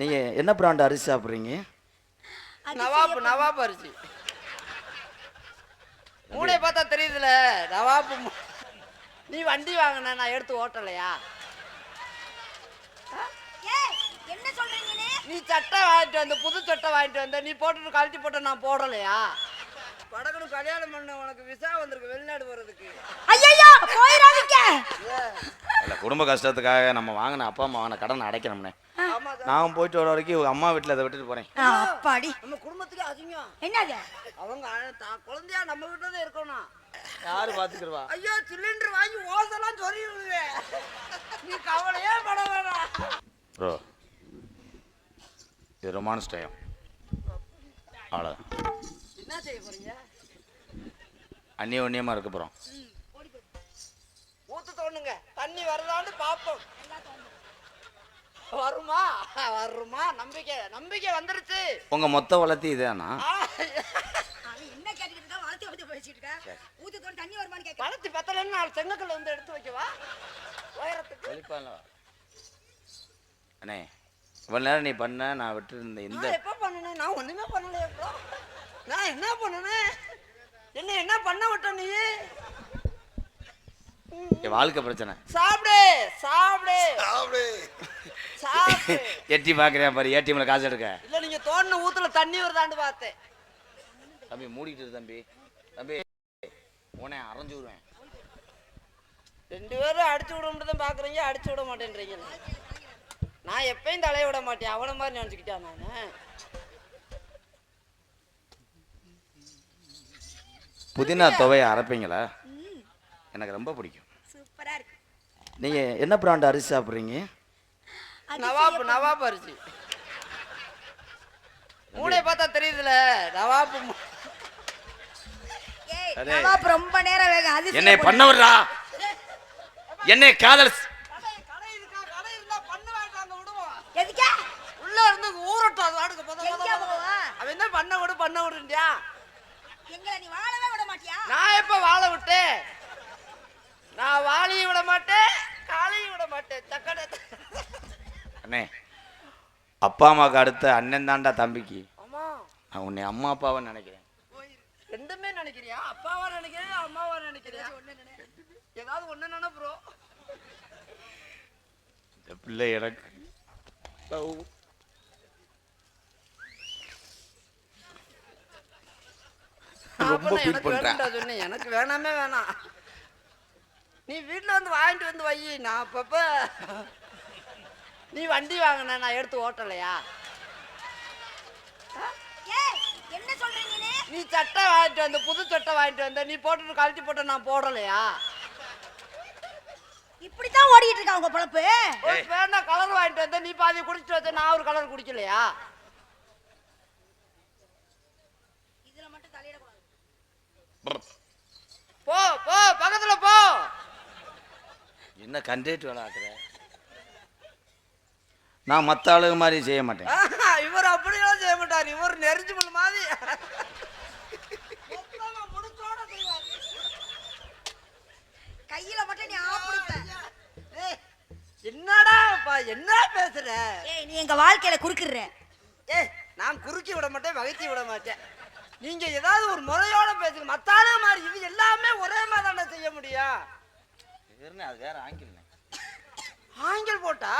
நீங்க என்ன பிராண்ட் அரிசி சாப்பிட்றீங்க? நவாப் நவாப் அரிசி. மூளை பார்த்தா தெரியுதுல நவாப் நீ வண்டி வாங்கின நான் எடுத்து ஓட்டலையா? ஏய் என்ன சொல்றீங்க நீ? நீ சட்டை வாங்கிட்டு வந்த புது சட்டை வாங்கிட்டு வந்த நீ போட்டுட்டு கழட்டி போட்ட நான் போடலையா? படகுனு கல்யாணம் பண்ண உனக்கு விசா வந்திருக்கு வெளிநாடு போறதுக்கு. ஐயோ போயிடாதீங்க. இல்லை குடும்ப கஷ்டத்துக்காக நம்ம வாங்கின அப்பா அம்மா வாங்கின கடனை அடைக்கணும்னே. நான் போயிட்டு வர வரைக்கும் அம்மா வீட்டில் அதை விட்டுட்டு போகிறேன் அப்பாடி. நம்ம குடும்பத்துக்கு அதிகம் என்னது? அவங்க தான் குழந்தையா நம்ம வீட்டுல தான் இருக்கணும். யார் பார்த்துக்கிடுவா ஐயோ சிலிண்டர் வாங்கி ஓசெல்லாம் சொல்லி விடுவேன் நீ கவலையே பட வேணாம். ப்ரோ இது ரொமான்ஸ் டைம் என்ன செய்ய போறீங்க? அந்நிய ஒன்னியமாக இருக்க போகிறோம் ஊத்து தோணுங்க. தண்ணி வருதான்னு பாப்போம். வருமா? வருமா? நம்பிக்கை நம்பிக்கை வந்துருச்சு. உங்கள் மொத்த வளர்த்தி அவன் என்ன கேட்டுக்கிட்டு இருக்கா? வளர்த்து வளர்த்து பேசிட்டு இருக்கா? ஊத்து தண்ணி வருமான்னு கேட்க பழத்தி பத்தலன்னு நாலு செங்கக்கல் வந்து எடுத்து வைக்கவா? உயரத்துக்கு. அண்ணே இவ்வளோ நேரம் நீ பண்ண நான் விட்டுருந்த இந்த எப்போ பண்ணுனேன் நான் ஒண்ணுமே பண்ணலையே ப்ரோ. நான் என்ன பண்ணுனேன் என்ன என்ன பண்ண விட்ட நீ? என் வாழ்க்கை பிரச்சனை. சாப்பிடு சாப்பிடு. சாப்பிடு. எட்டி பார்க்குறேன் பாரு ஏடிஎம்ல காசு எடுக்க. இல்ல நீங்க தோண்டின ஊத்துல தண்ணி வருதான்னு பார்த்தேன். தம்பி மூடிட்டு இரு தம்பி. தம்பி உன்னை அரைஞ்சு விடுவேன். ரெண்டு பேரும் அடிச்சு விட மட்டும் தான் பாக்குறீங்க அடிச்சு விட மாட்டேன்றீங்க. நான் எப்பயும் தலைய விட மாட்டேன் அவன மாதிரி நினைச்சுக்கிட்டான் நானு. புதினா துவையை அரைப்பீங்களா? எனக்கு ரொம்ப பிடிக்கும். சூப்பரா இருக்கு. நீங்க என்ன பிராண்ட் அரிசி சாப்பிட்றீங்க? நவாப் நவாப் அரிசி. மூளை பார்த்தா தெரியுதுல நவாப். நவாப் ரொம்ப நேரம் வேகம் அது என்னை பண்ண விடுறா என்னை காதல் கடை கடை இருக்கா கடை இருந்தா பண்ணு வாங்கிட்டு வாங்க விடுவோம் எதுக்கா உள்ள இருந்து ஊரட்டும் அது வாடுக்கு? அவன் தான் பண்ண விடு பண்ண விடுண்டியா எங்களை நீ வாழவே விட மாட்டியா? நான் எப்ப வாழ விட்டேன்? நான் வாளியும் விட மாட்டேன் காலையும் விட மாட்டேன். சக்கடை அண்ணே. அப்பா அம்மாவுக்கு அடுத்த அண்ணன் தான்டா தம்பிக்கு. ஆமா நான் உன்னை அம்மா அப்பாவை நினைக்கிறேன். ரெண்டுமே நினைக்கிறியா? அப்பாவா நினைக்கிறியா அம்மாவா நினைக்கிறியா ஏதாவது ஒண்ணு நினை ப்ரோ இந்த பிள்ளை எனக்கு. ரொம்ப எனக்கு பண்றேன். எனக்கு வேணாமே வேணாம். நீ வீட்ல வந்து வாங்கிட்டு வந்து வை. நான் அப்பப்ப நீ வண்டி வாங்கின நான் எடுத்து ஓட்டலையா? ஏய் என்ன சொல்றீங்க நீ நீ சட்டை வாங்கிட்டு வந்த புது சட்டை வாங்கிட்டு வந்த நீ போட்டுட்டு கழட்டி போட்ட நான் போடலையா? இப்படித்தான் ஓடிட்டு இருக்கா உங்க பொழப்பு? பேனா கலர் வாங்கிட்டு வந்த நீ பாதி குடிச்சிட்டு வந்த நான் ஒரு கலர் குடிக்கலையா? இதுல மட்டும் போ போ பக்கத்துல போ. என்ன கண்டேட்டு வேலை ஆக்குற? நான் மற்ற ஆளுங்க மாதிரி செய்ய மாட்டேன். இவர் அப்படியெல்லாம் செய்ய மாட்டார். இவர் நெறிஞ்சு மாதிரி. மொத்தமா முடிச்சோட செய்வார். கையில மட்டும் நீ என்னடா என்ன பேசுற? ஏய் நீ எங்க வாழ்க்கையில குறுக்குற ஏய் நான் குறுக்கி விட மாட்டேன் வகைச்சி விட மாட்டேன். நீங்க ஏதாவது ஒரு முறையோட பேசுங்க. மத்தாலே மாதிரி இது எல்லாமே ஒரே மாதிரி செய்ய முடியும். அது வேற ஆங்கில் போட்டா?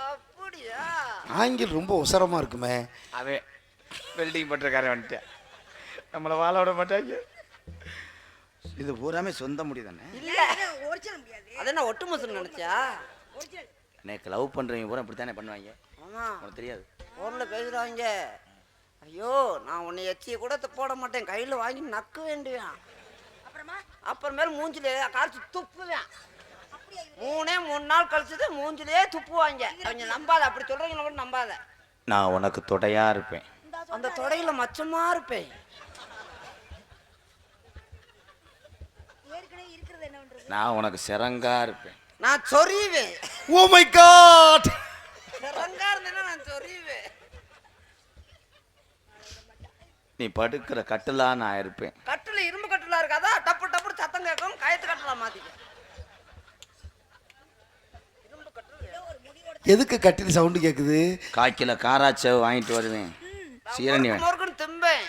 அப்படியா? ஆங்கில் ரொம்ப உசரமா இருக்குமே. அவன் வெல்டிங் பண்ணுறக்காரன் வந்துட்டேன். நம்மளை வாழ விட மாட்டாங்க. இது பூராமே சொந்த முடியுதானே இல்ல ஒரிஜினல் முடியாது. அது என்ன ஒட்டு மசுன்னு நினைச்சா ஒரிஜினல் எனக்கு லவ் பண்ணுறவங்க பூரா இப்படி தானே பண்ணுவாங்க. ஆமா. உனக்கு தெரியாது. ஊர்ல பேசுறாங்க. ஐயோ நான் உன்னை எச்சியை கூட போட மாட்டேன். கையில வாங்கி நக்க வேண்டுவேன் அப்புறமா? அப்புறமேல மூஞ்சில காய்ச்சி துப்புவேன்? மூணே மூணு நாள் கழிச்சது மூஞ்சிலே துப்புவாங்க அவங்க நம்பாத அப்படி சொல்றீங்களா கூட நம்பாத. நான் உனக்கு தொடையாக இருப்பேன். அந்த தொடையில மச்சமா இருப்பேன். நான் உனக்கு சிறங்கா இருப்பேன். நான் சொறிவேன். ஓ மை காட் சிறங்கா இருந்தேன்னா நான் சொறிவேன். நீ படுக்கிற கட்டிலா நான் இருப்பேன். கட்டுல இரும்பு கட்டுலா இருக்காதா? டப்பு டப்பு சத்தம் கேட்கும். கயத்து கட்டலாம் மாத்திக்க இரும்பு கட்டுல ஏதோ ஒரு எதுக்கு கட்டில் சவுண்டு கேட்குது கால் கிலோ காராச்சேவு வாங்கிட்டு வருவேன். சீரணி திம்பேன்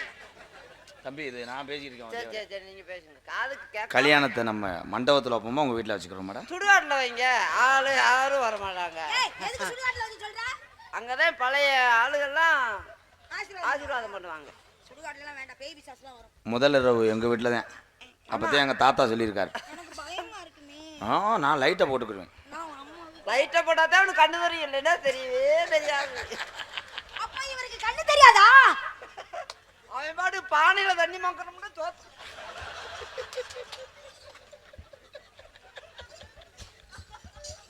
தம்பி. இது நான் பேசிட்டு சரி இருக்கேன் சரி சரி நீங்க பேசுங்க. காதுக்கு கேட்க கல்யாணத்தை நம்ம மண்டபத்தில் வைப்போமா உங்கள் வீட்டில் வச்சுக்கிறோம் மேடம்? சுடுகாட்டில் வைங்க. ஆளு யாரும் வர மாட்டாங்க ஏய் எதுக்கு சுடுகாட்டுல வந்து சொல்ற? அங்கதான் பழைய ஆளுகள்லாம் ஆசீர்வாதம். ஆசீர்வாதம் பண்ணுவாங்க. சுடுகாட்டுல எல்லாம் வேண்டாம் பேய் பிசாசுலாம் வரும். முதல் இரவு எங்கள் வீட்டில் தான் அப்போ தான் எங்கள் தாத்தா சொல்லியிருக்காரு. எனக்கு பயமா இருக்குமே. ஆ நான் லைட்டை போட்டுக்கிடுவேன் லைட்டை போட்டால் தான் அவனுக்கு கண்ணு தெரியும். இல்லைன்னா தெரியவே தெரியாது. அப்பா இவருக்கு கண்ணு தெரியாதா? அவன் பாட்டு பானையில தண்ணி மக்கணும்னு தோத்து.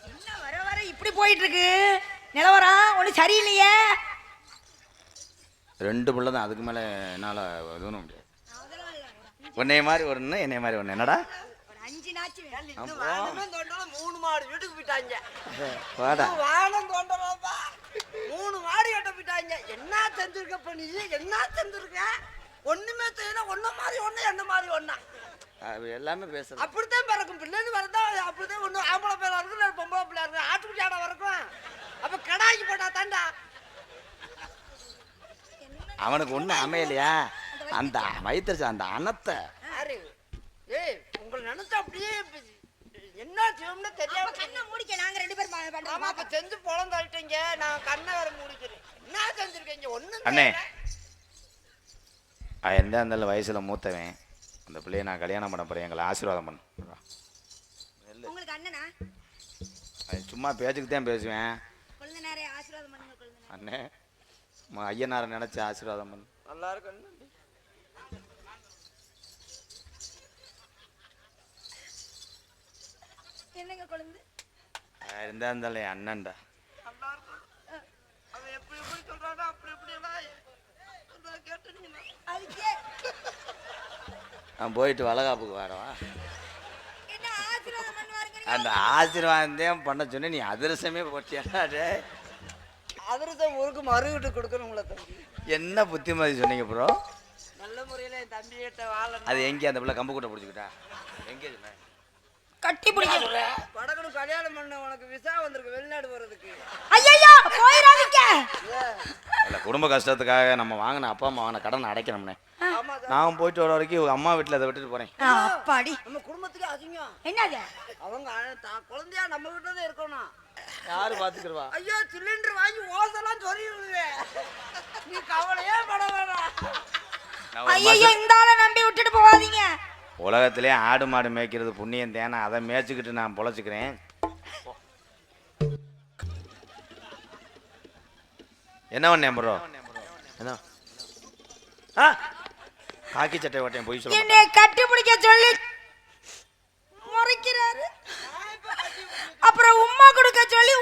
என்ன வர வர இப்படி போயிட்டு இருக்கு நிலவரம் ஒண்ணு சரியில்லையே. ரெண்டு பிள்ளை தான் அதுக்கு மேலே என்னால் எதுவும் முடியாது. உன்னைய மாதிரி ஒன்று என்னைய மாதிரி ஒன்று என்னடா? மூணு மாடு வீட்டுக்கு போயிட்டாங்க. வானம் தோண்டலாம்ப்பா மூணு மாடு கட்ட போயிட்டாங்க. என்ன செஞ்சிருக்க இப்ப நீ என்ன செஞ்சிருக்க ஒண்ணுமே தெரியல. ஒண்ணு மாதிரி ஒண்ணு என்ன மாதிரி ஒண்ணா. அது எல்லாமே பேசுறது. அப்படித்தான் பிறக்கும். பிள்ளைன்னு வரதா அப்படித்தான் ஒண்ணு. ஆம்பளை பிள்ளை இருக்கும் இல்லை பொம்பளை பிள்ளை இருக்கும் ஆட்டுக்குட்டி ஆடை வரைக்கும் அப்ப கடாய்க்கு போட்டா தாண்டா. அவனுக்கு ஒன்றும் அமையலையா? அந்த வயிற்றுச்சு அந்த அனத்தை. ஏய் உங்களை நினைச்சா அப்படியே என்ன செய்யணும்னு தெரியாம கண்ணை மூடிக்க நாங்க ரெண்டு பேரும். ஆமா அப்ப செஞ்சு பொழந்து தள்ளிட்டீங்க. நான் கண்ணை வேற முடிக்கிறேன். என்ன செஞ்சிருக்கீங்க? ஒண்ணும் அண்ணே. எந்த அந்த வயசில் மூத்தவன்? அந்த பிள்ளைய நான் கல்யாணம் பண்ண போகிறேன் எங்களை ஆசீர்வாதம் பண்ணு. உங்களுக்கு அண்ணனா? சும்மா பேச்சுக்கு தான் பேசுவேன். அண்ணே ஐயனாரை நினச்சி ஆசீர்வாதம் பண்ணு. நல்லா இருக்கும் என்னங்க கொழுந்து? இருந்தா இருந்தாலும் என் அண்ணன்டா. நல்லா இருக்கும் அவன் எப்படி எப்படி சொல்றானோ அப்படி எப்படி எல்லாம் சொல்றத கேட்டுனீங்கன்னா அதுக்கே நான் போயிட்டு வளகாப்புக்கு வரவா? அந்த ஆசீர்வாதம் பண்ண சொன்னேன். நீ அதிரசமே போட்டியாடா டேய். அதிரசம் முறுக்கு மறுகிட்டு கொடுக்கணுங்கள தம்பி. என்ன புத்திமதி சொன்னீங்க ப்ரோ? நல்ல முறையில் என் தம்பி கிட்ட வாழணும். அது எங்கே? அந்த பிள்ளை கம்பு கூட்ட பிடிச்சிக்கிட்டா? எங்கே சொன்னேன் கட்டி பிடிக்க. வடக்கணும் கல்யாணம் பண்ண உனக்கு விசா வந்திருக்கு வெளிநாடு போறதுக்கு. ஐயோ போயிடாதீங்க. இல்லை குடும்ப கஷ்டத்துக்காக நம்ம வாங்கின அப்பா அம்மா வாங்கின கடனை அடைக்கணும்னே. நான் போயிட்டு வர வரைக்கும் அம்மா வீட்டில் அதை விட்டுட்டு போகிறேன் அப்பாடி. நம்ம குடும்பத்துக்கு அதிகம் என்னது? அவங்க தான் குழந்தையா நம்ம வீட்டுல தான் இருக்கணும். யார் பார்த்துக்கிடுவா ஐயோ சிலிண்டர் வாங்கி ஓசெல்லாம் சொருகிடுவேன் நீ கவலையே பட வேணாம். ஐயோ இந்த ஆளை நம்பி விட்டுட்டு போகாதீங்க. உலகத்திலே ஆடு மாடு மேய்க்கிறது புண்ணியம் தேனா. அதை மேய்ச்சிக்கிட்டு நான் பொழைச்சிக்கிறேன். என்ன பண்ணேன் ப்ரோ என்ன? ஆ? காக்கி சட்டை ஓட்டேன் பொய் சொல்ல என்னை கட்டி பிடிக்க சொல்லி முறைக்கிறாரு. அப்புறம் உம்மா கொடுக்க சொல்லி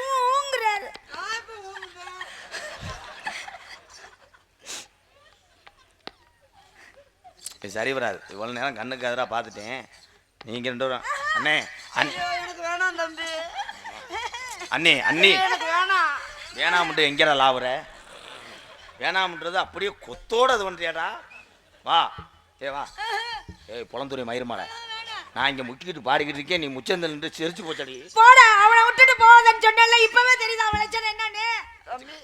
சரி வராது. இவ்வளோ நேரம் கண்ணுக்கு எதிராக பார்த்துட்டேன். நீங்கள் ரெண்டு பேரும் அண்ணே அண்ணே எனக்கு வேணாம் தம்பி. அண்ணே அண்ணி. எனக்கு வேணாம். வேணாம்ட்டு எங்கேடா லாவுற? வேணாம்ன்றது அப்படியே கொத்தோட இது பண்ணுறியாடா வா. ஏ வா. ஏய் புலந்துறை மயிருமால நான் இங்கே முக்கிக்கிட்டு பாடிக்கிட்டு இருக்கேன். நீ முச்சந்தில் நின்று சிரிச்சு போச்சடி. போட அவனை விட்டுட்டு போகாதன்னு சொன்னல இப்பவே தெரியுது அவன் லட்சணம் என்னன்னு? தம்பி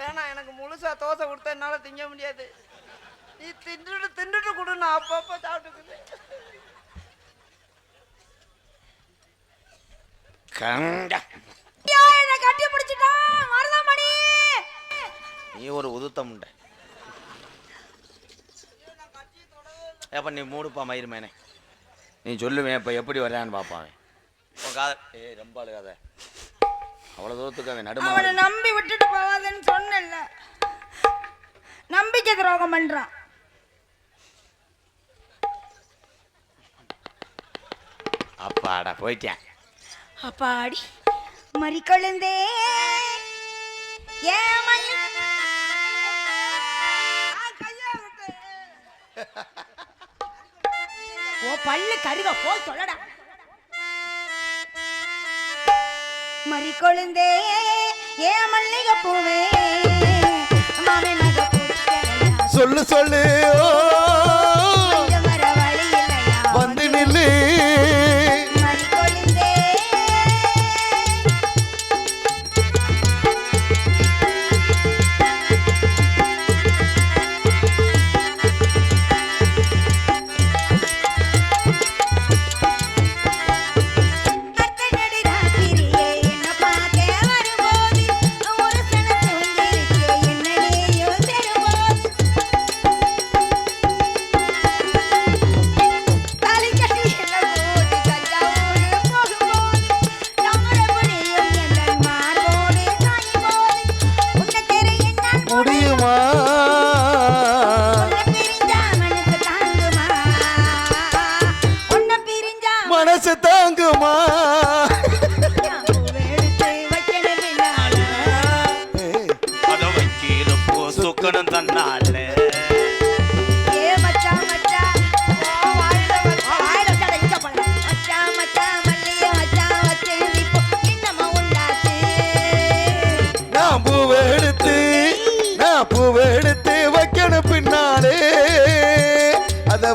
வேணாம் எனக்கு முழுசா தோசை கொடுத்தா என்னால திங்க முடியாது. நீ தின்னுட்டு தின்னுட்டு கொடு நான் அப்பப்போ சாப்பிட்டுக்குது கண்ட. என்னை கட்டி பிடிச்சிட்டான் மருதமணி நீ ஒரு உதுத்த முண்டை. ஏப்பா நீ மூடுப்பா மயிருமேனே நீ சொல்லுவேன் இப்போ எப்படி வர்றான்னு பார்ப்பான். உன் காத ஏய் ரொம்ப அழுகாத. அவ்வளோ தூரத்துக்கு அவன் நடுமா அவனை நம்பி விட்டுட்டு போகாதன்னு சொன்னல நம்பிக்கை துரோகம் பண்றான். அப்பாடா போயிட்டேன். அப்பாடி மறி கொழுந்தே. ஏன் மல்லி- ஓ பல்லு கருக போ சொல்லடா மறி கொழுந்தே ஏ மல்லிகை பூவே சொல்லு சொல்லு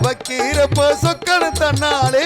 வைக்கிற சொக்கணும் தன்னாலே